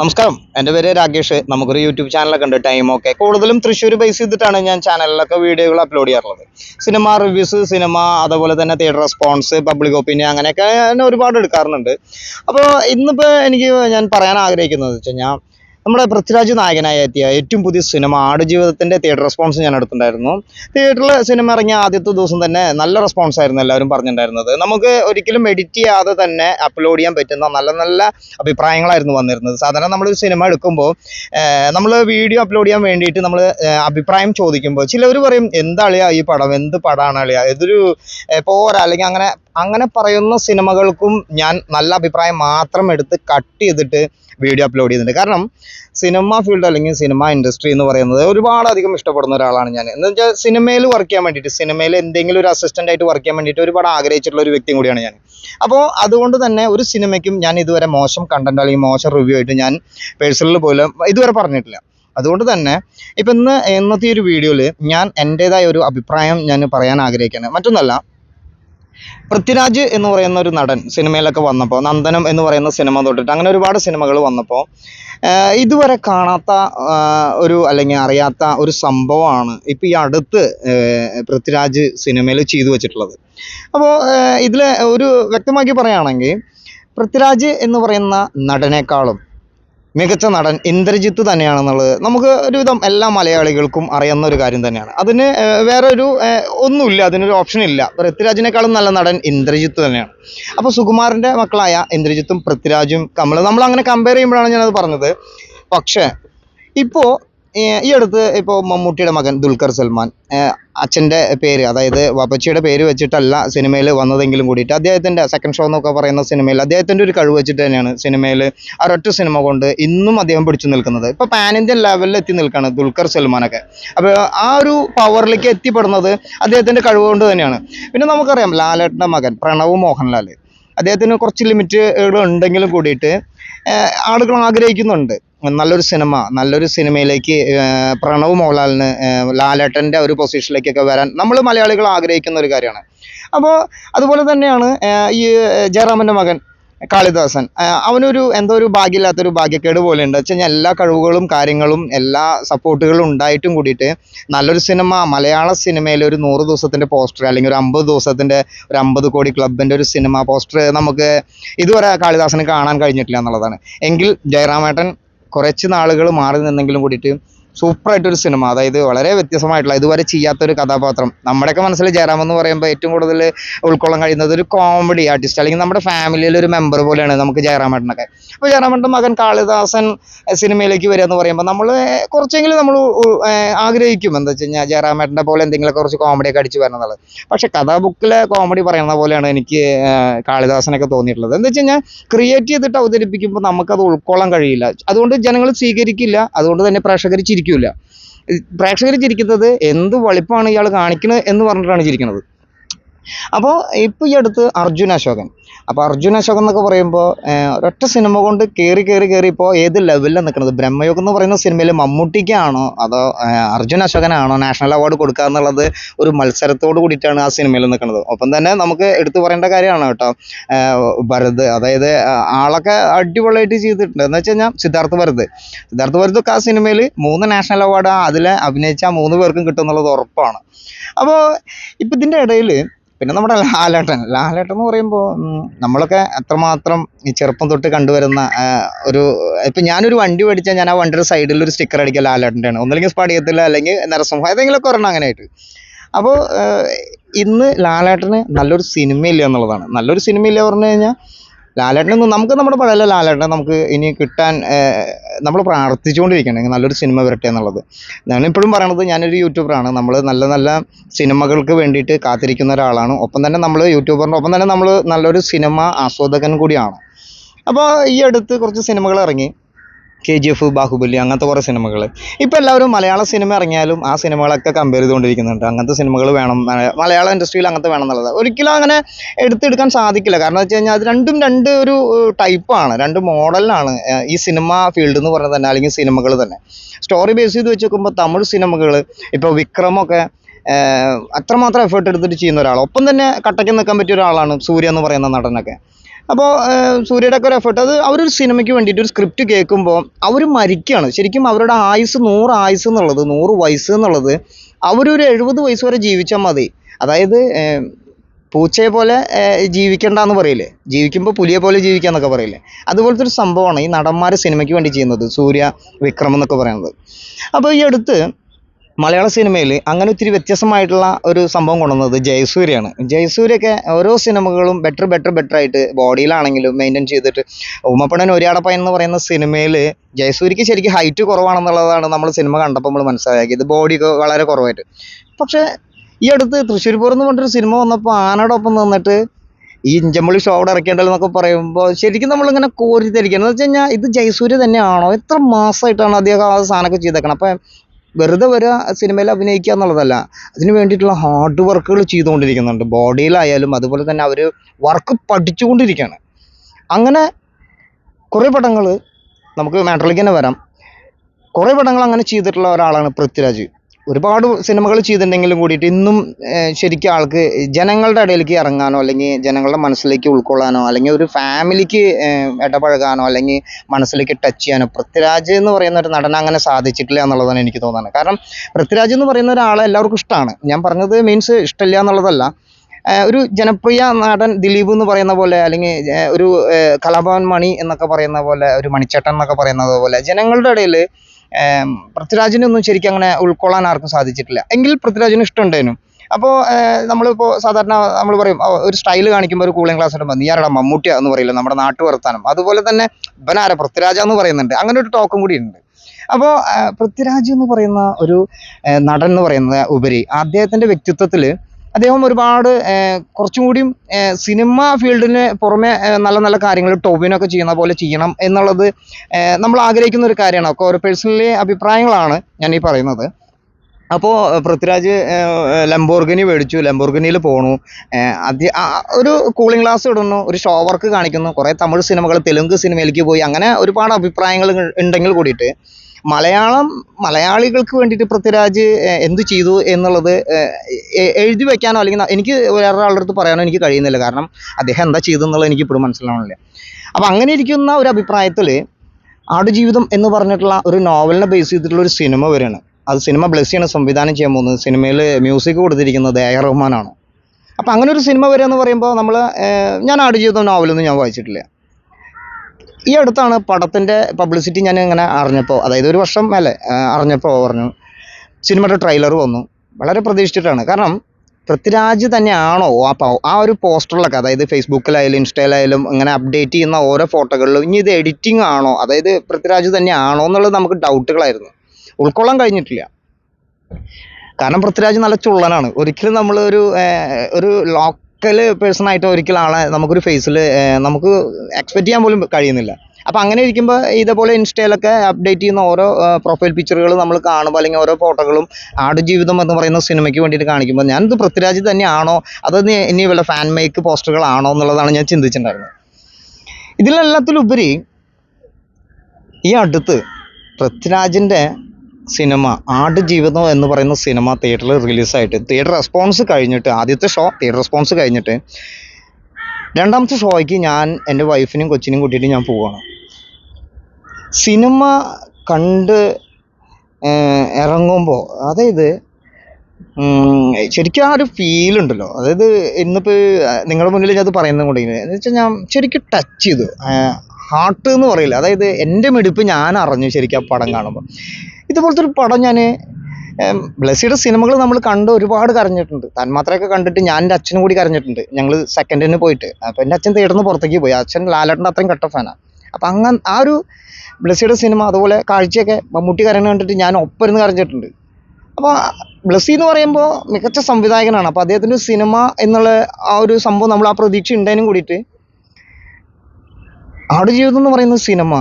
നമസ്കാരം. എന്റെ പേര് രാകേഷ്. നമുക്കൊരു യൂട്യൂബ് ചാനലൊക്കെ ഉണ്ട്. ടൈം ഒക്കെ. കൂടുതലും തൃശ്ശൂർ ബേസ് ചെയ്തിട്ടാണ് ഞാൻ ചാനലിലൊക്കെ വീഡിയോകൾ അപ്ലോഡ് ചെയ്യാറുള്ളത്. സിനിമ റിവ്യൂസ് സിനിമ അതുപോലെ തന്നെ തിയേറ്റർ റെസ്പോൺസ് പബ്ലിക് ഒപ്പീനിയൻ അങ്ങനെയൊക്കെ ഞാൻ ഒരുപാട് എടുക്കാറുണ്ട്. അപ്പോൾ ഇന്നിപ്പോൾ എനിക്ക് ഞാൻ പറയാൻ ആഗ്രഹിക്കുന്നത് വെച്ച് കഴിഞ്ഞാൽ നമ്മുടെ പൃഥ്വിരാജ് നായകനായി എത്തിയ ഏറ്റവും പുതിയ സിനിമ ആടുജീവിതത്തിന്റെ തിയേറ്റർ റെസ്പോൺസ് ഞാൻ എടുത്തിട്ടുണ്ടായിരുന്നു. തിയേറ്ററിൽ സിനിമ ഇറങ്ങിയ ആദ്യത്തെ ദിവസം തന്നെ നല്ല റെസ്പോൺസ് ആയിരുന്നു എല്ലാവരും പറഞ്ഞിട്ടുണ്ടായിരുന്നത്. നമുക്ക് ഒരിക്കലും എഡിറ്റ് ചെയ്യാതെ തന്നെ അപ്ലോഡ് ചെയ്യാൻ പറ്റുന്ന നല്ല നല്ല അഭിപ്രായങ്ങളായിരുന്നു വന്നിരുന്നത്. സാധാരണ നമ്മളൊരു സിനിമ എടുക്കുമ്പോൾ നമ്മൾ വീഡിയോ അപ്ലോഡ് ചെയ്യാൻ വേണ്ടിയിട്ട് നമ്മൾ അഭിപ്രായം ചോദിക്കുമ്പോൾ ചിലവർ പറയും എന്താളിയാ ഈ പടം? എന്ത് പടമാണ് അളിയാ? പോര പോരാ. അല്ലെങ്കിൽ അങ്ങനെ അങ്ങനെ പറയുന്ന സിനിമകൾക്കും ഞാൻ നല്ല അഭിപ്രായം മാത്രം എടുത്ത് കട്ട് ചെയ്തിട്ട് വീഡിയോ അപ്ലോഡ് ചെയ്യുന്നുണ്ട് കാരണം സിനിമ ഫീൽഡ് അല്ലെങ്കിൽ സിനിമ ഇൻഡസ്ട്രി എന്ന് പറയുന്നത് ഒരുപാടധികം ഇഷ്ടപ്പെടുന്ന ഒരാളാണ് ഞാൻ. എന്ന് വെച്ചാൽ സിനിമയിൽ വർക്ക് ചെയ്യാൻ വേണ്ടിയിട്ട് സിനിമയിൽ എന്തെങ്കിലും ഒരു അസിസ്റ്റന്റ് ആയിട്ട് വർക്ക് ചെയ്യാൻ വേണ്ടിയിട്ട് ഒരുപാട് ആഗ്രഹിച്ചിട്ടുള്ള ഒരു വ്യക്തിയും കൂടിയാണ് ഞാൻ. അപ്പോൾ അതുകൊണ്ട് തന്നെ ഒരു സിനിമയ്ക്കും ഞാൻ ഇതുവരെ മോശം കണ്ടന്റ് അല്ലെങ്കിൽ മോശം റിവ്യൂ ആയിട്ട് ഞാൻ പേഴ്സണലിൽ പോലും ഇതുവരെ പറഞ്ഞിട്ടില്ല. അതുകൊണ്ട് തന്നെ ഇപ്പം ഇന്ന് ഇന്നത്തെ ഒരു വീഡിയോയിൽ ഞാൻ എന്റേതായ ഒരു അഭിപ്രായം ഞാൻ പറയാൻ ആഗ്രഹിക്കുകയാണ്. മറ്റൊന്നല്ല പൃഥ്വിരാജ് എന്ന് പറയുന്ന ഒരു നടൻ സിനിമയിലൊക്കെ വന്നപ്പോൾ നന്ദനം എന്ന് പറയുന്ന സിനിമ തൊട്ടിട്ട് അങ്ങനെ ഒരുപാട് സിനിമകൾ വന്നപ്പോൾ ഇതുവരെ കാണാത്ത ഒരു അല്ലെങ്കിൽ അറിയാത്ത ഒരു സംഭവമാണ് ഇപ്പം ഈ അടുത്ത് പൃഥ്വിരാജ് സിനിമയിൽ ചെയ്തു വെച്ചിട്ടുള്ളത്. അപ്പോൾ ഇതിൽ ഒരു വ്യക്തമാക്കി പറയുകയാണെങ്കിൽ പൃഥ്വിരാജ് എന്ന് പറയുന്ന നടനേക്കാളും മികച്ച നടൻ ഇന്ദ്രജിത്ത് തന്നെയാണെന്നുള്ളത് നമുക്ക് ഒരുവിധം എല്ലാ മലയാളികൾക്കും അറിയുന്ന ഒരു കാര്യം തന്നെയാണ്. അതിന് വേറെ ഒരു ഒന്നുമില്ല. അതിനൊരു ഓപ്ഷൻ ഇല്ല. പൃഥ്വിരാജിനേക്കാളും നല്ല നടൻ ഇന്ദ്രജിത്ത് തന്നെയാണ്. അപ്പോൾ സുകുമാറിന്റെ മക്കളായ ഇന്ദ്രജിത്തും പൃഥ്വിരാജും കമൽ നമ്മൾ അങ്ങനെ കമ്പയർ ചെയ്യുമ്പോഴാണ് ഞാനത് പറഞ്ഞത്. പക്ഷേ ഇപ്പോൾ ഈ അടുത്ത് ഇപ്പോൾ മമ്മൂട്ടിയുടെ മകൻ ദുൽഖർ സൽമാൻ. അച്ഛന്റെ പേര് അതായത് വപ്പച്ചിയുടെ പേര് വെച്ചിട്ടല്ല സിനിമയിൽ വന്നതെങ്കിലും കൂടിയിട്ട് അദ്ദേഹത്തിന്റെ സെക്കൻഡ് ഷോ എന്നൊക്കെ പറയുന്ന സിനിമയിൽ അദ്ദേഹത്തിന്റെ ഒരു കഴിവ് വെച്ചിട്ട് തന്നെയാണ് സിനിമയിൽ ഒരൊറ്റ സിനിമ കൊണ്ട് ഇന്നും അദ്ദേഹം പിടിച്ചു നിൽക്കുന്നത്. ഇപ്പോൾ പാൻ ഇന്ത്യൻ ലെവലിൽ എത്തി നിൽക്കുകയാണ് ദുൽഖർ സൽമാനൊക്കെ. അപ്പോൾ ആ ഒരു പവറിലേക്ക് എത്തിപ്പെടുന്നത് അദ്ദേഹത്തിന്റെ കഴിവ് കൊണ്ട് തന്നെയാണ്. പിന്നെ നമുക്കറിയാം ലാലേട്ടന്റെ മകൻ പ്രണവ് മോഹൻലാൽ അദ്ദേഹത്തിന് കുറച്ച് ലിമിറ്റുകൾ ഉണ്ടെങ്കിലും കൂടിയിട്ട് ആളുകൾ ആഗ്രഹിക്കുന്നുണ്ട്. നല്ലൊരു സിനിമ നല്ലൊരു സിനിമയിലേക്ക് പ്രണവ് മോഹൻലാലിന് ലാലേട്ടന്റെ ഒരു പൊസിഷനിലേക്കൊക്കെ വരാൻ നമ്മൾ മലയാളികൾ ആഗ്രഹിക്കുന്ന ഒരു കാര്യമാണ്. അപ്പോൾ അതുപോലെ തന്നെയാണ് ഈ ജയറാമന്റെ മകൻ കാളിദാസൻ. അവനൊരു എന്തോ ഒരു ഭാഗ്യമില്ലാത്തൊരു ഭാഗ്യക്കേട് പോലെ ഉണ്ട്. വെച്ച് കഴിഞ്ഞാൽ എല്ലാ കഴിവുകളും കാര്യങ്ങളും എല്ലാ സപ്പോർട്ടുകളും ഉണ്ടായിട്ടും കൂടിയിട്ട് നല്ലൊരു സിനിമ മലയാള സിനിമയിൽ ഒരു നൂറ് ദിവസത്തിന്റെ പോസ്റ്റർ അല്ലെങ്കിൽ ഒരു അമ്പത് ദിവസത്തിന്റെ ഒരു അമ്പത് കോടി ക്ലബിന്റെ ഒരു സിനിമ പോസ്റ്റർ നമുക്ക് ഇതുവരെ കാളിദാസന് കാണാൻ കഴിഞ്ഞിട്ടില്ല എന്നുള്ളതാണ്. എങ്കിൽ ജയറാമേട്ടൻ കുറച്ച് നാളുകൾ മാറി നിന്നെങ്കിലും കൂടിയിട്ട് സൂപ്പറായിട്ടൊരു സിനിമ. അതായത് വളരെ വ്യത്യസ്തമായിട്ടുള്ള ഇതുവരെ ചെയ്യാത്തൊരു കഥാപാത്രം. നമ്മുടെയൊക്കെ മനസ്സിൽ ജയറാം എന്ന് പറയുമ്പോൾ ഏറ്റവും കൂടുതൽ ഉൾക്കൊള്ളാൻ കഴിയുന്നത് ഒരു കോമഡി ആർട്ടിസ്റ്റ് അല്ലെങ്കിൽ നമ്മുടെ ഫാമിലിയിലെ ഒരു മെമ്പർ പോലെയാണ് നമുക്ക് ജയറാമേട്ടനൊക്കെ. അപ്പോൾ ജയറാമേട്ടന്റെ മകൻ കാളിദാസൻ സിനിമയിലേക്ക് വരിക എന്ന് പറയുമ്പോൾ നമ്മൾ കുറച്ചെങ്കിലും നമ്മൾ ആഗ്രഹിക്കും. എന്താ വെച്ച് കഴിഞ്ഞാൽ ജയറാമേട്ടന്റെ പോലെ എന്തെങ്കിലും കുറച്ച് കോമഡിയൊക്കെ അടിച്ച് വരണം എന്നുള്ളത്. കഥാ ബുക്കിലെ കോമഡി പറയുന്ന പോലെയാണ് എനിക്ക് കാളിദാസനൊക്കെ തോന്നിയിട്ടുള്ളത്. എന്താ വെച്ച് കഴിഞ്ഞാൽ ക്രിയേറ്റ് ചെയ്തിട്ട് അവതരിപ്പിക്കുമ്പോൾ നമുക്കത് ഉൾക്കൊള്ളാൻ കഴിയില്ല. അതുകൊണ്ട് ജനങ്ങൾ സ്വീകരിക്കില്ല. അതുകൊണ്ട് തന്നെ പ്രേക്ഷകർ ചിരിക്കില്ല പ്രേക്ഷകർ ചിരിക്കുന്നത് എന്ത് വളിപ്പാണ് ഇയാൾ കാണിക്കുന്നത് എന്ന് പറഞ്ഞിട്ടാണ് ചിരിക്കുന്നത് അപ്പോൾ ഇപ്പോൾ ഈ അടുത്ത് അർജുൻ അശോകൻ. അപ്പോൾ അർജുൻ അശോകൻ എന്നൊക്കെ പറയുമ്പോൾ ഒരൊറ്റ സിനിമ കൊണ്ട് കയറി കയറി കയറി ഇപ്പോൾ ഏത് ലെവലിലാണ് നിൽക്കുന്നത് ബ്രഹ്മയോഗം എന്ന് പറയുന്ന സിനിമയിൽ മമ്മൂട്ടിക്കാണോ അതോ അർജുന അശോകനാണോ നാഷണൽ അവാർഡ് കൊടുക്കുക എന്നുള്ളത് ഒരു മത്സരത്തോട് കൂടിയിട്ടാണ് ആ സിനിമയിൽ നിൽക്കുന്നത് ഒപ്പം തന്നെ നമുക്ക് എടുത്തു പറയേണ്ട കാര്യമാണ് കേട്ടോ. ഭരത് അതായത് ആളൊക്കെ അടിപൊളിയായിട്ട് ചെയ്തിട്ടുണ്ട്. എന്ന് വെച്ച് കഴിഞ്ഞാൽ സിദ്ധാർത്ഥ് ഭരത്. സിദ്ധാർത്ഥ് ഭരതൊക്കെ ആ സിനിമയിൽ മൂന്ന് നാഷണൽ അവാർഡ് അതിൽ അഭിനയിച്ച മൂന്ന് പേർക്കും കിട്ടും എന്നുള്ളത് ഉറപ്പാണ്. അപ്പോൾ ഇപ്പം ഇതിന്റെ ഇടയിൽ പിന്നെ നമ്മുടെ ലാലേട്ടൻ. ലാലേട്ടൻ എന്ന് പറയുമ്പോൾ നമ്മളൊക്കെ എത്രമാത്രം ഈ ചെറുപ്പം തൊട്ട് കണ്ടുവരുന്ന ഒരു ഇപ്പം ഞാനൊരു വണ്ടി മേടിച്ചാൽ ഞാൻ ആ വണ്ടിയുടെ സൈഡിൽ ഒരു സ്റ്റിക്കർ അടിക്കുക ലാലേട്ടന്റെ ആണ് ഒന്നല്ലെങ്കിൽ സ്പടിയത്തില്ല അല്ലെങ്കിൽ നരസിംഹം ഏതെങ്കിലുമൊക്കെ ഒരെണ്ണം അങ്ങനെയായിട്ട് അപ്പോൾ ഇന്ന് ലാലേട്ടന് നല്ലൊരു സിനിമയില്ല എന്നുള്ളതാണ്. നല്ലൊരു സിനിമയില്ല പറഞ്ഞു കഴിഞ്ഞാൽ ലാലേട്ടനൊന്നും നമുക്ക് നമ്മുടെ പഴയ ലാലേട്ടനെ നമുക്ക് ഇനി കിട്ടാൻ നമ്മൾ പ്രാർത്ഥിച്ചുകൊണ്ടിരിക്കുകയാണ്. നല്ലൊരു സിനിമ വരട്ടെ എന്നുള്ളത്. ഞാൻ ഇപ്പോഴും പറയണത് ഞാനൊരു യൂട്യൂബറാണ്. നമ്മൾ നല്ല നല്ല സിനിമകൾക്ക് വേണ്ടിയിട്ട് കാത്തിരിക്കുന്ന ഒരാളാണ്. ഒപ്പം തന്നെ നമ്മൾ യൂട്യൂബറിന്റെ ഒപ്പം തന്നെ നമ്മൾ നല്ലൊരു സിനിമ ആസ്വാദകൻ കൂടിയാണ്. അപ്പോൾ ഈ അടുത്ത് കുറച്ച് സിനിമകൾ ഇറങ്ങി. കെ ജി എഫ് ബാഹുബലി അങ്ങനത്തെ കുറേ സിനിമകൾ ഇപ്പോൾ എല്ലാവരും മലയാള സിനിമ ഇറങ്ങിയാലും ആ സിനിമകളൊക്കെ കമ്പയർ ചെയ്തുകൊണ്ടിരിക്കുന്നുണ്ട്. അങ്ങനത്തെ സിനിമകൾ വേണം. മലയാള ഇൻഡസ്ട്രിയിൽ അങ്ങനത്തെ വേണം എന്നുള്ളത്. ഒരിക്കലും അങ്ങനെ എടുത്തെടുക്കാൻ സാധിക്കില്ല. കാരണം വെച്ച് കഴിഞ്ഞാൽ അത് രണ്ടും രണ്ട് ഒരു ടൈപ്പാണ് രണ്ട് മോഡലിനാണ് ഈ സിനിമ ഫീൽഡ് എന്ന് പറയുന്നത് തന്നെ അല്ലെങ്കിൽ സിനിമകൾ തന്നെ. സ്റ്റോറി ബേസ് ചെയ്ത് വെച്ച് നോക്കുമ്പോൾ തമിഴ് സിനിമകൾ ഇപ്പോൾ വിക്രമൊക്കെ അത്രമാത്രം എഫേർട്ട് എടുത്തിട്ട് ചെയ്യുന്ന ഒരാൾ ഒപ്പം തന്നെ കട്ടയ്ക്ക് നിൽക്കാൻ പറ്റിയ ഒരാളാണ് സൂര്യ എന്ന് പറയുന്ന നടനൊക്കെ. അപ്പോൾ സൂര്യയുടെ ഒക്കെ ഒരു എഫേർട്ട് അത് അവരൊരു സിനിമയ്ക്ക് വേണ്ടിയിട്ട് ഒരു സ്ക്രിപ്റ്റ് കേൾക്കുമ്പോൾ അവർ മരിക്കുകയാണ് ശരിക്കും അവരുടെ ആയുസ് നൂറ് ആയുസ് എന്നുള്ളത് നൂറ് വയസ്സ് എന്നുള്ളത് അവരൊരു എഴുപത് വയസ്സ് വരെ ജീവിച്ചാൽ മതി. അതായത് പൂച്ചയെ പോലെ ജീവിക്കണ്ട എന്ന് പറയില്ലേ? ജീവിക്കുമ്പോൾ പുലിയെ പോലെ ജീവിക്കാന്നൊക്കെ പറയില്ലേ? അതുപോലത്തെ ഒരു സംഭവമാണ് ഈ നടന്മാർ സിനിമയ്ക്ക് വേണ്ടി ചെയ്യുന്നത് സൂര്യ വിക്രം എന്നൊക്കെ പറയുന്നത്. അപ്പോൾ ഈ അടുത്ത് മലയാള സിനിമയിൽ അങ്ങനെ ഒത്തിരി വ്യത്യസ്തമായിട്ടുള്ള ഒരു സംഭവം കൊണ്ടുവന്നത് ജയസൂര്യയാണ്. ജയസൂര്യൊക്കെ ഓരോ സിനിമകളും ബെറ്റർ ബെറ്റർ ബെറ്റർ ആയിട്ട് ബോഡിയിലാണെങ്കിലും മെയിന്റെയിൻ ചെയ്തിട്ട് ഉമ്മപ്പണ്ണൻ ഒരാടപ്പയൻ എന്ന് പറയുന്ന സിനിമയിൽ ജയസൂര്യക്ക് ശരിക്കും ഹൈറ്റ് കുറവാണെന്നുള്ളതാണ് നമ്മൾ സിനിമ കണ്ടപ്പോൾ നമ്മൾ മനസ്സിലാക്കിയത്. ബോഡിയൊക്കെ വളരെ കുറവായിട്ട്. പക്ഷേ ഈ അടുത്ത് തൃശ്ശൂർ പൂരം എന്ന് പറഞ്ഞൊരു സിനിമ വന്നപ്പോൾ ആനയോടൊപ്പം നിന്നിട്ട് ഈ ഇഞ്ചമ്പള്ളി ഷോ അവിടെ ഇറക്കേണ്ടല്ലോ എന്നൊക്കെ പറയുമ്പോൾ ശരിക്കും നമ്മളിങ്ങനെ കോരിത്തിരിക്കണം എന്ന് വെച്ച് കഴിഞ്ഞാൽ ഇത് ജയസൂര്യ തന്നെയാണോ? എത്ര മാസമായിട്ടാണ് അദ്ദേഹം ആ സാധനമൊക്കെ ചെയ്തേക്കണം അപ്പം വെറുതെ വരിക സിനിമയിൽ അഭിനയിക്കുക എന്നുള്ളതല്ല. അതിന് വേണ്ടിയിട്ടുള്ള ഹാർഡ് വർക്കുകൾ ചെയ്തുകൊണ്ടിരിക്കുന്നുണ്ട്. ബോഡിയിലായാലും അതുപോലെ തന്നെ അവർ വർക്ക് പഠിച്ചുകൊണ്ടിരിക്കുകയാണ്. അങ്ങനെ കുറേ പടങ്ങൾ നമുക്ക് മാട്രിലേക്ക് തന്നെ വരാം. കുറേ പടങ്ങൾ അങ്ങനെ ചെയ്തിട്ടുള്ള ഒരാളാണ് പൃഥ്വിരാജ്. ഒരുപാട് സിനിമകൾ ചെയ്തിട്ടുണ്ടെങ്കിലും കൂടിയിട്ട് ഇന്നും ശരിക്കും ആൾക്ക് ജനങ്ങളുടെ ഇടയിലേക്ക് ഇറങ്ങാനോ അല്ലെങ്കിൽ ജനങ്ങളുടെ മനസ്സിലേക്ക് ഉൾക്കൊള്ളാനോ അല്ലെങ്കിൽ ഒരു ഫാമിലിക്ക് ഇടപഴകാനോ അല്ലെങ്കിൽ മനസ്സിലേക്ക് ടച്ച് ചെയ്യാനോ പൃഥ്വിരാജ് എന്ന് പറയുന്ന ഒരു നടൻ അങ്ങനെ സാധിച്ചിട്ടില്ല എന്നുള്ളതാണ് എനിക്ക് തോന്നുന്നത്. കാരണം പൃഥ്വിരാജ് എന്ന് പറയുന്ന ഒരാളെ എല്ലാവർക്കും ഇഷ്ടമാണ് ഞാൻ പറഞ്ഞത് മീൻസ് ഇഷ്ടമില്ല എന്നുള്ളതല്ല. ഒരു ജനപ്രിയ നടൻ ദിലീപ് എന്ന് പറയുന്ന പോലെ അല്ലെങ്കിൽ ഒരു കലാഭവൻ മണി എന്നൊക്കെ പറയുന്ന പോലെ ഒരു മണിച്ചേട്ടൻ എന്നൊക്കെ പറയുന്നത് പോലെ ജനങ്ങളുടെ ഇടയിൽ പൃഥ്വിരാജിനെ ഒന്നും ശരിക്കും അങ്ങനെ ഉൾക്കൊള്ളാൻ ആർക്കും സാധിച്ചിട്ടില്ല. എങ്കിൽ പൃഥ്വിരാജിന് ഇഷ്ടമുണ്ടായിരുന്നു. അപ്പോൾ നമ്മളിപ്പോൾ സാധാരണ നമ്മൾ പറയും ഒരു സ്റ്റൈൽ കാണിക്കുമ്പോൾ ഒരു കൂളിംഗ് ക്ലാസ് ഇടുമ്പോൾ നീയാരടാ മമ്മൂട്ടിയ? എന്ന് പറയില്ല. നമ്മുടെ നാട്ടു വർത്താനം. അതുപോലെ തന്നെ ബനാര പൃഥ്വിരാജ എന്ന് പറയുന്നുണ്ട്. അങ്ങനെ ഒരു ടോക്കും കൂടി ഉണ്ട്. അപ്പോൾ പൃഥ്വിരാജ് എന്ന് പറയുന്ന ഒരു നടൻ എന്ന് പറയുന്നത് ഉപരി അദ്ദേഹത്തിന്റെ വ്യക്തിത്വത്തിൽ അദ്ദേഹം ഒരുപാട് കുറച്ചും കൂടിയും സിനിമ ഫീൽഡിന് പുറമെ നല്ല നല്ല കാര്യങ്ങൾ ടോബിനൊക്കെ ചെയ്യുന്ന പോലെ ചെയ്യണം എന്നുള്ളത് നമ്മൾ ആഗ്രഹിക്കുന്ന ഒരു കാര്യമാണ്. ഒക്കെ ഓരോ പേഴ്സണലി അഭിപ്രായങ്ങളാണ് ഞാൻ ഈ പറയുന്നത്. അപ്പോൾ പൃഥ്വിരാജ് ലംബോർഗിനി മേടിച്ചു. ലംബോർഗിനിയിൽ പോണു. ആ- ഒരു കൂളിംഗ് ഗ്ലാസ് ഇടുന്നു. ഒരു ഷോ വർക്ക് കാണിക്കുന്നു. കുറേ തമിഴ് സിനിമകൾ തെലുങ്ക് സിനിമയിലേക്ക് പോയി. അങ്ങനെ ഒരുപാട് അഭിപ്രായങ്ങൾ ഉണ്ടെങ്കിൽ കൂടിയിട്ട് മലയാളം മലയാളികൾക്ക് വേണ്ടിയിട്ട് പൃഥ്വിരാജ് എന്തു ചെയ്തു എന്നുള്ളത് എഴുതി വയ്ക്കാനോ അല്ലെങ്കിൽ എനിക്ക് വേറൊരാളുടെ അടുത്ത് പറയാനോ എനിക്ക് കഴിയുന്നില്ല. കാരണം അദ്ദേഹം എന്താ ചെയ്തു എന്നുള്ളത് എനിക്ക് ഇപ്പോഴും മനസ്സിലാവണില്ല. അപ്പോൾ അങ്ങനെ ഇരിക്കുന്ന ഒരു അഭിപ്രായത്തിൽ ആടുജീവിതം എന്ന് പറഞ്ഞിട്ടുള്ള ഒരു നോവലിനെ ബേസ് ചെയ്തിട്ടുള്ള ഒരു സിനിമ വരെയാണ്. അത് സിനിമ ബ്ലെസ്സിയാണ് സംവിധാനം ചെയ്യാൻ പോകുന്നത്. സിനിമയിൽ മ്യൂസിക് കൊടുത്തിരിക്കുന്നത് ദയ റഹ്മാനാണ്. അപ്പോൾ അങ്ങനെ ഒരു സിനിമ വരിക എന്ന് പറയുമ്പോൾ നമ്മൾ ഞാൻ ആടുജീവിതം നോവലൊന്നും ഞാൻ വായിച്ചിട്ടില്ല. ഈ അടുത്താണ് പടത്തിന്റെ പബ്ലിസിറ്റി ഞാൻ ഇങ്ങനെ അറിഞ്ഞപ്പോൾ അതായത് ഒരു വർഷം അല്ലേ അറിഞ്ഞപ്പോൾ പറഞ്ഞു സിനിമയുടെ ട്രെയിലർ വന്നു. വളരെ പ്രതീക്ഷിച്ചിട്ടാണ്. കാരണം പൃഥ്വിരാജ് തന്നെയാണോ ആ ആ ഒരു പോസ്റ്ററിലൊക്കെ അതായത് ഫേസ്ബുക്കിലായാലും ഇൻസ്റ്റയിലായാലും ഇങ്ങനെ അപ്ഡേറ്റ് ചെയ്യുന്ന ഓരോ ഫോട്ടോകളിലും ഇനി ഇത് എഡിറ്റിംഗ് ആണോ അതായത് പൃഥ്വിരാജ് തന്നെയാണോ എന്നുള്ളത് നമുക്ക് ഡൗട്ടുകളായിരുന്നു ഉൾക്കൊള്ളാൻ കഴിഞ്ഞിട്ടില്ല. കാരണം പൃഥ്വിരാജ് നല്ല ചുള്ളനാണ്. ഒരിക്കലും നമ്മൾ ഒരു ഒരു ഒരു ലോക്കൽ പേഴ്സൺ ആയിട്ട് ഒരിക്കലും ആളെ നമുക്കൊരു ഫേസിൽ നമുക്ക് എക്സ്പെക്ട് ചെയ്യാൻ പോലും കഴിയുന്നില്ല. അപ്പോൾ അങ്ങനെ ഇരിക്കുമ്പോൾ ഇതേപോലെ ഇൻസ്റ്റയിലൊക്കെ അപ്ഡേറ്റ് ചെയ്യുന്ന ഓരോ പ്രൊഫൈൽ പിക്ചറുകൾ നമ്മൾ കാണുമ്പോൾ അല്ലെങ്കിൽ ഓരോ ഫോട്ടോകളും ആടുജീവിതം എന്ന് പറയുന്ന സിനിമയ്ക്ക് വേണ്ടിയിട്ട് കാണിക്കുമ്പോൾ ഞാനിത് പൃഥ്വിരാജ് തന്നെയാണോ അതോ ഇനി വല്ല ഫാൻ മേക്ക് പോസ്റ്ററുകളാണോ എന്നുള്ളതാണ് ഞാൻ ചിന്തിച്ചിട്ടുണ്ടായിരുന്നത്. ഇതിലെല്ലാത്തിലുപരി ഈ അടുത്ത് പൃഥ്വിരാജിന്റെ സിനിമ ആട് ജീവിതം എന്ന് പറയുന്ന സിനിമ തിയേറ്ററിൽ റിലീസായിട്ട് തിയേറ്റർ റെസ്പോൺസ് കഴിഞ്ഞിട്ട് ആദ്യത്തെ ഷോ തിയേറ്റർ റെസ്പോൺസ് കഴിഞ്ഞിട്ട് രണ്ടാമത്തെ ഷോയ്ക്ക് ഞാൻ എന്റെ വൈഫിനെയും കൊച്ചിനെയും കൂട്ടിയിട്ട് ഞാൻ പോവുകയാണ് സിനിമ കണ്ട് ഇറങ്ങുമ്പോൾ അതായത് ശരിക്കും ആ ഒരു ഫീൽ ഉണ്ടല്ലോ. അതായത് ഇന്നിപ്പോൾ നിങ്ങളുടെ മുന്നിൽ ഞാൻ അത് പറയുന്നത് കൊണ്ടെങ്കിൽ എന്ന് വെച്ചാൽ ഞാൻ ശരിക്കും ടച്ച് ചെയ്തു. ഹാർട്ട് എന്ന് പറയില്ല. അതായത് എന്റെ മിടിപ്പ് ഞാൻ അറിഞ്ഞു ശരിക്കും ആ പടം കാണുമ്പോൾ ഇതുപോലത്തെ ഒരു പടം ഞാൻ ബ്ലസ്സിയുടെ സിനിമകൾ നമ്മൾ കണ്ട് ഒരുപാട് കരഞ്ഞിട്ടുണ്ട്. തന്മാത്രയൊക്കെ കണ്ടിട്ട് ഞാൻ എന്റെ അച്ഛനും കൂടി കരഞ്ഞിട്ടുണ്ട്. ഞങ്ങൾ സെക്കൻഡിന് പോയിട്ട്. അപ്പോൾ എന്റെ അച്ഛൻ തേടുന്ന പുറത്തേക്ക് പോയി. അച്ഛൻ ലാലേട്ടന്റെ അത്രയും കട്ട ഫാനാണ് അപ്പം അങ്ങനെ ആ ഒരു ബ്ലസ്സിയുടെ സിനിമ അതുപോലെ കാഴ്ചയൊക്കെ മമ്മൂട്ടി കരഞ്ഞ് കണ്ടിട്ട് ഞാൻ ഒപ്പരുന്ന് കരഞ്ഞിട്ടുണ്ട്. അപ്പോൾ ബ്ലസ്സി എന്ന് പറയുമ്പോൾ മികച്ച സംവിധായകനാണ്. അപ്പോൾ അദ്ദേഹത്തിന്റെ സിനിമ എന്നുള്ള ആ ഒരു സംഭവം നമ്മൾ ആ പ്രതീക്ഷ ഉണ്ടതിനും കൂടിയിട്ട്. ആടുജീവിതം എന്ന് പറയുന്ന സിനിമ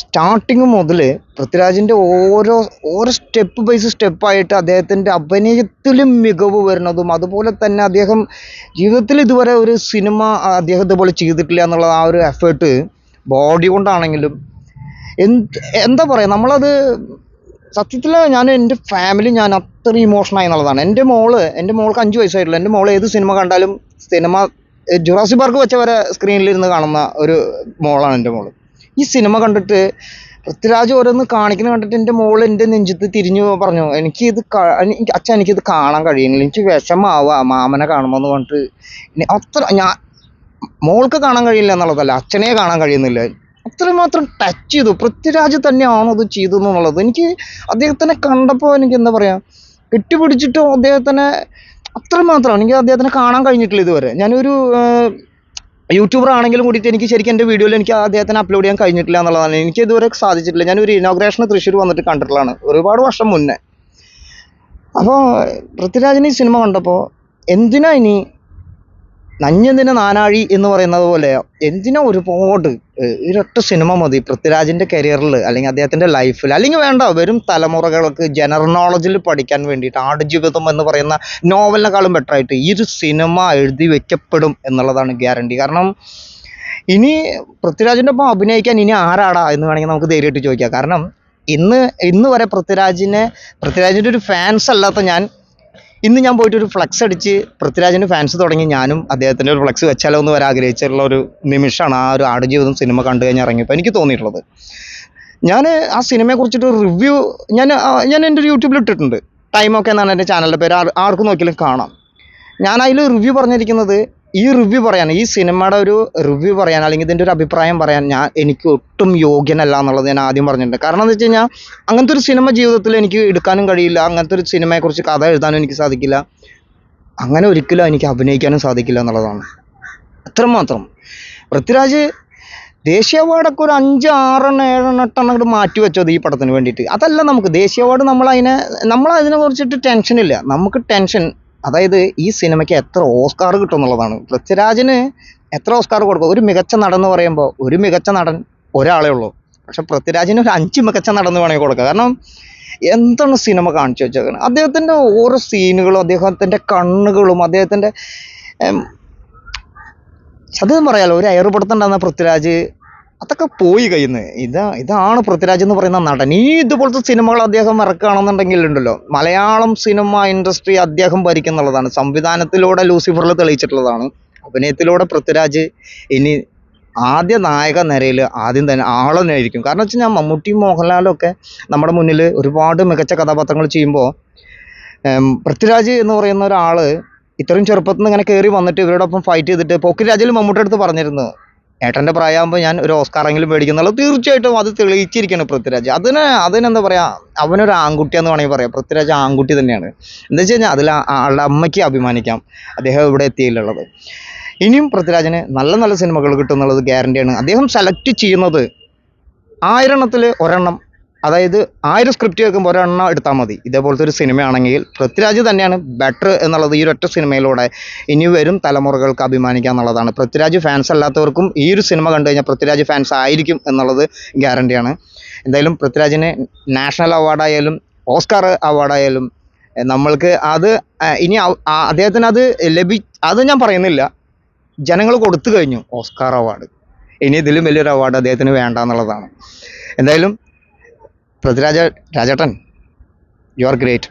സ്റ്റാർട്ടിങ് മുതൽ പൃഥ്വിരാജിന്റെ ഓരോ ഓരോ സ്റ്റെപ്പ് ബൈസ് സ്റ്റെപ്പായിട്ട് അദ്ദേഹത്തിന്റെ അഭിനയത്തിലും മികവ് വരുന്നതും അതുപോലെ തന്നെ അദ്ദേഹം ജീവിതത്തിൽ ഇതുവരെ ഒരു സിനിമ അദ്ദേഹം ഇതുപോലെ ചെയ്തിട്ടില്ല എന്നുള്ള ആ ഒരു എഫേർട്ട് ബോഡി കൊണ്ടാണെങ്കിലും എന്ത് എന്താ പറയുക നമ്മളത് സത്യത്തിൽ ഞാൻ എന്റെ ഫാമിലി ഞാൻ അത്ര ഇമോഷണായി എന്നുള്ളതാണ്. എന്റെ മോൾ എന്റെ മോൾക്ക് അഞ്ച് വയസ്സായിട്ടുള്ളൂ. എന്റെ മോൾ ഏത് സിനിമ കണ്ടാലും സിനിമ ജുറാസി പാർക്ക് വെച്ച വരെ സ്ക്രീനിലിരുന്ന് കാണുന്ന ഒരു മോളാണ് എന്റെ മോൾ. ഈ സിനിമ കണ്ടിട്ട് പൃഥ്വിരാജ് ഓരോന്ന് കാണിക്കുന്ന കണ്ടിട്ട് എന്റെ മോൾ എന്റെ നെഞ്ചത്ത് തിരിഞ്ഞു പറഞ്ഞു എനിക്ക് ഇത് അച്ഛൻ എനിക്കിത് കാണാൻ കഴിയുന്നില്ല. എനിക്ക് വിഷമാവുക മാമനെ കാണുമ്പോൾ എന്ന് പറഞ്ഞിട്ട് അത്ര ഞാൻ മോൾക്ക് കാണാൻ കഴിയില്ല എന്നുള്ളതല്ല അച്ഛനെ കാണാൻ കഴിയുന്നില്ല. അത്രമാത്രം ടച്ച് ചെയ്തു. പൃഥ്വിരാജ് തന്നെയാണോ അത് ചെയ്തു എന്നുള്ളത്. എനിക്ക് അദ്ദേഹത്തിനെ കണ്ടപ്പോൾ എനിക്ക് എന്താ പറയുക കെട്ടിപ്പിടിച്ചിട്ടും അദ്ദേഹത്തിനെ അത്രമാത്രം എനിക്ക് അദ്ദേഹത്തിനെ കാണാൻ കഴിഞ്ഞിട്ടില്ല ഇതുവരെ. ഞാനൊരു യൂട്യൂബർ ആണെങ്കിലും കൂടിയിട്ട് എനിക്ക് ശരിക്കും എന്റെ വീഡിയോയിൽ എനിക്ക് അദ്ദേഹത്തിന് അപ്ലോഡ് ചെയ്യാൻ കഴിഞ്ഞിട്ടില്ല എന്നുള്ളതാണ്. എനിക്ക് ഇതുവരെ സാധിച്ചിട്ടില്ല. ഞാനൊരു ഇനോഗ്രേഷന് തൃശ്ശൂർ വന്നിട്ട് കണ്ടിട്ടുള്ളതാണ്. ഒരുപാട് വർഷം മുന്നേ. അപ്പോൾ പൃഥ്വിരാജിന് ഈ സിനിമ കണ്ടപ്പോൾ എന്തിനാ ഇനി നഞ്ഞതിന് നാനാഴി എന്ന് പറയുന്നത് പോലെ എന്തിനാ ഒരുപാട്? ഒരൊറ്റ സിനിമ മതി. പൃഥ്വിരാജിന്റെ കരിയറിൽ അല്ലെങ്കിൽ അദ്ദേഹത്തിന്റെ ലൈഫിൽ അല്ലെങ്കിൽ വേണ്ട വരും തലമുറകൾക്ക് ജനറൽ നോളജിൽ പഠിക്കാൻ വേണ്ടിയിട്ട് ആടുജീവിതം എന്ന് പറയുന്ന നോവലിനെക്കാളും ബെറ്ററായിട്ട് ഈ ഒരു സിനിമ എഴുതി വെക്കപ്പെടും എന്നുള്ളതാണ് ഗ്യാരണ്ടി കാരണം ഇനി പൃഥ്വിരാജിന്റെ ഒപ്പം അഭിനയിക്കാൻ ഇനി ആരാടാ എന്ന് വേണമെങ്കിൽ നമുക്ക് ധൈര്യമായിട്ട് ചോദിക്കാം. കാരണം ഇന്ന് ഇന്ന് വരെ പൃഥ്വിരാജിനെ പൃഥ്വിരാജിന്റെ ഒരു ഫാൻസ് അല്ലാത്ത ഞാൻ ഇന്ന് ഞാൻ പോയിട്ട് ഒരു ഫ്ലക്സ് അടിച്ച് പൃഥ്വിരാജിന് ഫാൻസ് തുടങ്ങി ഞാനും അദ്ദേഹത്തിന്റെ ഒരു ഫ്ലക്സ് വെച്ചാലോ എന്ന് വരെ ആഗ്രഹിച്ചിട്ടുള്ള ഒരു നിമിഷമാണ് ആ ഒരു ആടുജീവിതം സിനിമ കണ്ടു കഴിഞ്ഞ് ഇറങ്ങിയപ്പോൾ എനിക്ക് തോന്നിയിട്ടുള്ളത്. ഞാൻ ആ സിനിമയെ കുറിച്ചിട്ട് റിവ്യൂ ഞാൻ ഞാൻ എന്റെ ഒരു യൂട്യൂബിൽ ഇട്ടിട്ടുണ്ട്. ടൈമൊക്കെ എന്നാണ് എന്റെ ചാനലിന്റെ പേര്. ആർക്ക് നോക്കിയാലും കാണാം. ഞാൻ അതിൽ റിവ്യൂ പറഞ്ഞിരിക്കുന്നത് ഈ റിവ്യൂ പറയാൻ ഈ സിനിമയുടെ ഒരു റിവ്യൂ പറയാൻ അല്ലെങ്കിൽ ഇതിന്റെ ഒരു അഭിപ്രായം പറയാൻ ഞാൻ എനിക്ക് ഒട്ടും യോഗ്യനല്ല എന്നുള്ളത് ഞാൻ ആദ്യം പറഞ്ഞിട്ടുണ്ട്. കാരണം എന്ന് വെച്ച് കഴിഞ്ഞാൽ അങ്ങനത്തെ ഒരു സിനിമ ജീവിതത്തിൽ എനിക്ക് എടുക്കാനും കഴിയില്ല അങ്ങനത്തെ ഒരു സിനിമയെക്കുറിച്ച് കഥ എഴുതാനും എനിക്ക് സാധിക്കില്ല. അങ്ങനെ ഒരിക്കലും എനിക്ക് അഭിനയിക്കാനും സാധിക്കില്ല എന്നുള്ളതാണ്. അത്രമാത്രം. പൃഥ്വിരാജ് ദേശീയ അവാർഡൊക്കെ ഒരു അഞ്ച് ആറെണ്ണം ഏഴെണ്ണം എട്ടെണ്ണം അങ്ങോട്ട് മാറ്റി വെച്ചത് ഈ പടത്തിന് വേണ്ടിയിട്ട്. അതല്ല നമുക്ക് ദേശീയ അവാർഡ് നമ്മൾ അതിനെ കുറിച്ചിട്ട് ടെൻഷനില്ല. നമുക്ക് ടെൻഷൻ അതായത് ഈ സിനിമയ്ക്ക് എത്ര ഓസ്കാർ കിട്ടും എന്നുള്ളതാണ് പൃഥ്വിരാജിന് എത്ര ഓസ്കാർ കൊടുക്കും? ഒരു മികച്ച നടൻ എന്ന് പറയുമ്പോൾ ഒരു മികച്ച നടൻ ഒരാളേ ഉള്ളൂ. പക്ഷെ പൃഥ്വിരാജിന് ഒരു അഞ്ച് മികച്ച നടൻ എന്ന് വേണമെങ്കിൽ കൊടുക്കുക കാരണം എന്താണ് സിനിമ കാണിച്ചു വെച്ചേക്കുന്നത് അദ്ദേഹത്തിന്റെ ഓരോ സീനുകളും അദ്ദേഹത്തിന്റെ കണ്ണുകളും അദ്ദേഹത്തിന്റെ സത്യം പറയാലോ ഒരു എയർപിടുത്തുണ്ടാകുന്ന പൃഥ്വിരാജ് അതൊക്കെ പോയി കയ്യിൽ നിന്ന് ഇതാ ഇതാണ് പൃഥ്വിരാജ് എന്ന് പറയുന്ന നടൻ. ഈ ഇതുപോലത്തെ സിനിമകൾ അദ്ദേഹം ഇറക്കുകയാണെന്നുണ്ടെങ്കിൽ ഉണ്ടല്ലോ മലയാളം സിനിമ ഇൻഡസ്ട്രി അദ്ദേഹം ഭരിക്കുന്നുള്ളതാണ്. സംവിധാനത്തിലൂടെ ലൂസിഫറിൽ തെളിയിച്ചിട്ടുള്ളതാണ്. അഭിനയത്തിലൂടെ പൃഥ്വിരാജ് ഇനി ആദ്യ നായക നിരയിൽ ആദ്യം തന്നെ ആൾ ആയിരിക്കും. കാരണം കഴിഞ്ഞാൽ മമ്മൂട്ടിയും മോഹൻലാലും ഒക്കെ നമ്മുടെ മുന്നിൽ ഒരുപാട് മികച്ച കഥാപാത്രങ്ങൾ ചെയ്യുമ്പോൾ പൃഥ്വിരാജ് എന്ന് പറയുന്ന ഒരാൾ ഇത്രയും ചെറുപ്പത്തിൽ നിന്ന് ഇങ്ങനെ കയറി വന്നിട്ട് ഇവരോടൊപ്പം ഫൈറ്റ് ചെയ്തിട്ട് പോക്കിരാജിൽ മമ്മൂട്ടിയുടെ അടുത്ത് പറഞ്ഞിരുന്നു ഏട്ടന്റെ പ്രായമാകുമ്പോൾ ഞാൻ ഒരു ഓസ്കാറെങ്കിലും മേടിക്കുന്നുള്ളത് തീർച്ചയായിട്ടും അത് തെളിയിച്ചിരിക്കുകയാണ് പൃഥ്വിരാജ്. അതിന് അതിനെന്താ പറയുക അവനൊരു ആൺകുട്ടിയാന്ന് വേണമെങ്കിൽ പറയാം. പൃഥ്വിരാജ് ആൺകുട്ടി തന്നെയാണ്. എന്താ വെച്ച് കഴിഞ്ഞാൽ അതിൽ ആളുടെ അമ്മയ്ക്ക് അഭിമാനിക്കാം. അദ്ദേഹം ഇവിടെ എത്തിയില്ലുള്ളത് ഇനിയും പൃഥ്വിരാജിന് നല്ല നല്ല സിനിമകൾ കിട്ടും എന്നുള്ളത് ഗ്യാരണ്ടിയാണ് അദ്ദേഹം സെലക്ട് ചെയ്യുന്നത് ആയിരെണ്ണത്തിൽ ഒരെണ്ണം അതായത് ആയിരം സ്ക്രിപ്റ്റ് കേൾക്കുമ്പോൾ ഒരെണ്ണം എടുത്താൽ മതി. ഇതേപോലത്തെ ഒരു സിനിമയാണെങ്കിൽ പൃഥ്വിരാജ് തന്നെയാണ് ബെറ്റർ എന്നുള്ളത് ഈ ഒരൊറ്റ സിനിമയിലൂടെ ഇനി വരും തലമുറകൾക്ക് അഭിമാനിക്കുക എന്നുള്ളതാണ്. പൃഥ്വിരാജ് ഫാൻസ് അല്ലാത്തവർക്കും ഈ ഒരു സിനിമ കണ്ടു കഴിഞ്ഞാൽ പൃഥ്വിരാജ് ഫാൻസ് ആയിരിക്കും എന്നുള്ളത് ഗ്യാരണ്ടിയാണ് എന്തായാലും പൃഥ്വിരാജിന് നാഷണൽ അവാർഡായാലും ഓസ്കാർ അവാർഡായാലും നമ്മൾക്ക് അത് ഇനി അദ്ദേഹത്തിന് അത് ലഭി അത് ഞാൻ പറയുന്നില്ല. ജനങ്ങൾ കൊടുത്തു കഴിഞ്ഞു ഓസ്കാർ അവാർഡ് ഇനി ഇതിലും വലിയൊരു അവാർഡ് അദ്ദേഹത്തിന് വേണ്ട എന്നുള്ളതാണ്. എന്തായാലും പൃഥ്വിരാജ രാജേട്ടൻ യു ആർ ഗ്രേറ്റ്